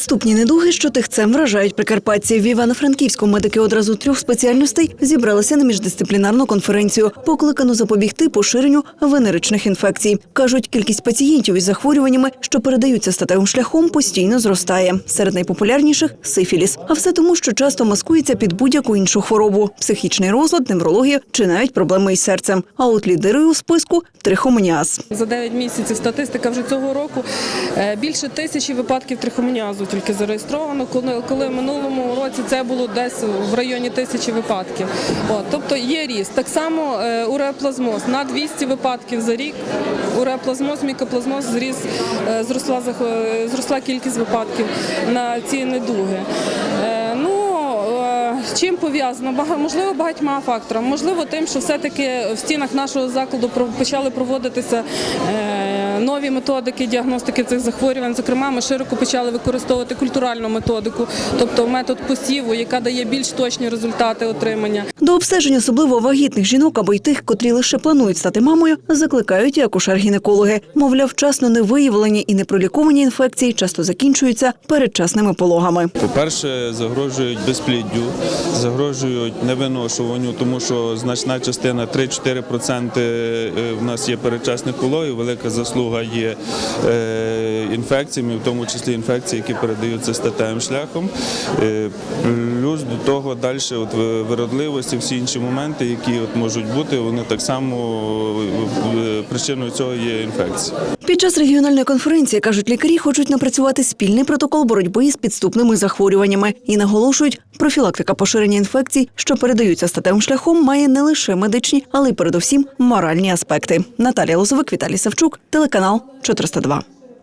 Підступні недуги, що тихцем вражають прикарпатців. В Івано-Франківську медики одразу трьох спеціальностей зібралися на міждисциплінарну конференцію, покликану запобігти поширенню венеричних інфекцій. кажуть, кількість пацієнтів із захворюваннями, що передаються статевим шляхом, постійно зростає. Серед найпопулярніших сифіліс. А все тому, що часто маскується під будь-яку іншу хворобу: психічний розлад, неврологію чи навіть проблеми із серцем. А от лідирує у списку трихомоніаз. За 9 місяців статистика вже цього року е, більше тисячі випадків трихомоніазу тільки зареєстровано, коли, коли минулому році це було десь в районі тисячі випадків. От, тобто є ріст. Так само е, уреоплазмоз на 200 випадків за рік. Уреоплазмоз, мікоплазмоз зріс, е, зросла, е, зросла кількість випадків на ці недуги. Е, ну, Е, Чим пов'язано? Можливо, багатьма факторами. Можливо, тим, що все-таки в стінах нашого закладу почали проводитися е, нові методики діагностики цих захворювань. Зокрема, ми широко почали використовувати культуральну методику, тобто метод посіву, яка дає більш точні результати отримання. До обстежень особливо вагітних жінок або й тих, котрі лише планують стати мамою, закликають і акушер-гінекологи. Мовляв, вчасно не виявлені і не проліковані інфекції часто закінчуються передчасними пологами. По-перше, загрожують безпліддю, загрожують невиношуванню, тому що значна частина 3-4% е, в нас є передчасних пологів, велика заслуга є е, інфекціями, в тому числі інфекції, які передаються статевим шляхом. Е, Плюс до того далі от виродливості, всі інші моменти, які от можуть бути, вони так само е, причиною цього є інфекції. Під час регіональної конференції кажуть, лікарі хочуть напрацювати спільний протокол боротьби з підступними захворюваннями і наголошують, профілактика поширення інфекцій, що передаються статевим шляхом, має не лише медичні, але й передусім моральні аспекти. Наталія Лозовик, Віталій Савчук, телеканал 402.